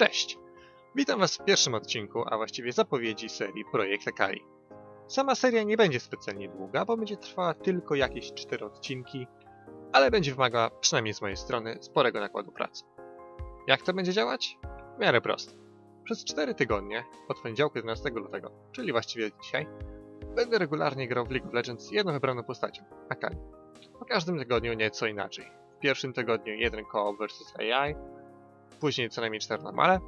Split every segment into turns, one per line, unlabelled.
Cześć! Witam Was w pierwszym odcinku, a właściwie zapowiedzi serii Projekt Akali. Sama seria nie będzie specjalnie długa, bo będzie trwała tylko jakieś 4 odcinki, ale będzie wymagała, przynajmniej z mojej strony, sporego nakładu pracy. Jak to będzie działać? W miarę prosto. Przez 4 tygodnie, od poniedziałku 11 lutego, czyli właściwie dzisiaj, będę regularnie grał w League of Legends jedną wybraną postacią, Akali. Po każdym tygodniu nieco inaczej. W pierwszym tygodniu jeden co vs AI, później co najmniej 4 normale,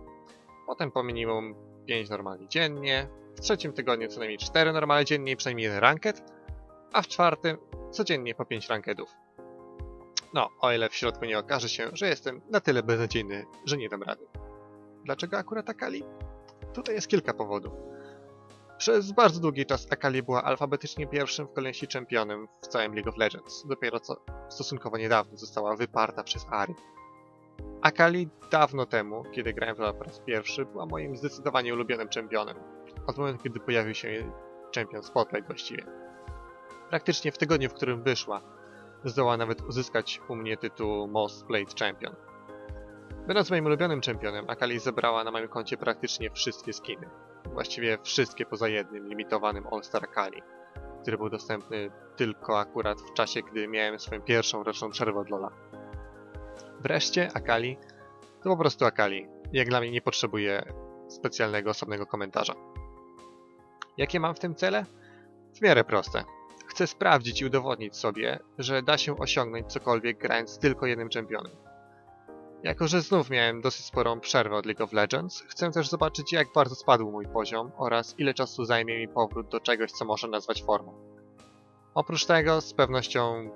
potem po minimum 5 normali dziennie, w trzecim tygodniu co najmniej 4 normale dziennie i przynajmniej jeden ranket, a w czwartym codziennie po 5 rankedów. No, o ile w środku nie okaże się, że jestem na tyle beznadziejny, że nie dam rady. Dlaczego akurat Akali? Tutaj jest kilka powodów. Przez bardzo długi czas Akali była alfabetycznie pierwszym w kolejności czempionem w całym League of Legends. Dopiero co stosunkowo niedawno została wyparta przez Ari. Akali dawno temu, kiedy grałem w LoL po raz pierwszy, była moim zdecydowanie ulubionym czempionem. Od momentu, kiedy pojawił się czempion Spotlight właściwie. Praktycznie w tygodniu, w którym wyszła, zdołała nawet uzyskać u mnie tytuł Most Played Champion. Będąc moim ulubionym czempionem, Akali zebrała na moim koncie praktycznie wszystkie skiny. Właściwie wszystkie poza jednym, limitowanym All-Star Akali, który był dostępny tylko akurat w czasie, gdy miałem swoją pierwszą roczną przerwę od Lola. Wreszcie Akali to po prostu Akali. Jak dla mnie nie potrzebuje specjalnego, osobnego komentarza. Jakie mam w tym cele? W miarę proste. Chcę sprawdzić i udowodnić sobie, że da się osiągnąć cokolwiek grając tylko jednym czempionem. Jako, że znów miałem dosyć sporą przerwę od League of Legends, chcę też zobaczyć jak bardzo spadł mój poziom oraz ile czasu zajmie mi powrót do czegoś, co można nazwać formą. Oprócz tego, z pewnością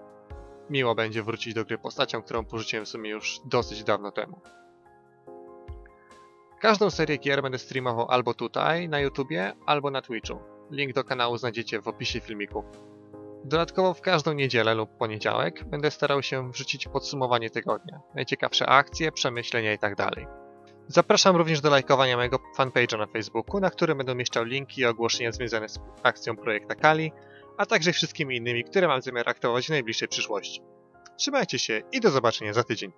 miło będzie wrócić do gry postacią, którą porzuciłem w sumie już dosyć dawno temu. Każdą serię gier będę streamował albo tutaj, na YouTubie, albo na Twitchu. Link do kanału znajdziecie w opisie filmiku. Dodatkowo w każdą niedzielę lub poniedziałek będę starał się wrzucić podsumowanie tygodnia, najciekawsze akcje, przemyślenia itd. Zapraszam również do lajkowania mojego fanpage'a na Facebooku, na którym będę umieszczał linki i ogłoszenia związane z akcją Projekta Kali, a także wszystkimi innymi, które mam zamiar aktywować w najbliższej przyszłości. Trzymajcie się i do zobaczenia za tydzień.